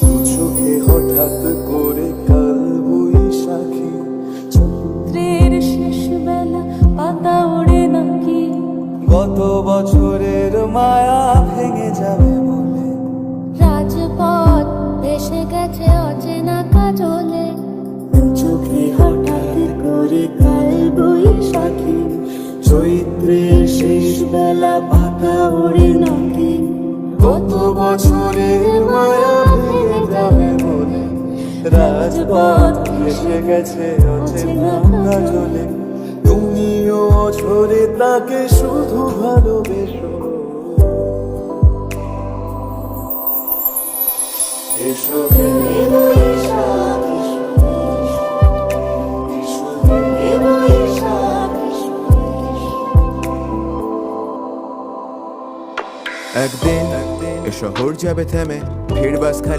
চোখে হঠাৎ করে কাল বৈশাখী। চৈত্রের শেষ বেলা পাতা ওড়ে নাকি? গত বছরের মায়া ভেঙে যাবে বলে। রাজপথ ভেসে গেছে অচেনা কাজলে। চোখে হঠাৎ করে কাল বৈশাখী। চৈত্রের শেষ বেলা পাতা ওড়ে নাকি? গত বছরের মায়া রাজপথ এসে গেছে অচেনা কাজলে তুমিও অঝরে তাকে শুধু ভালোবেসো। এসো এসো একদিন এ শহর যাবে থেমে ভিড় বাস খালি।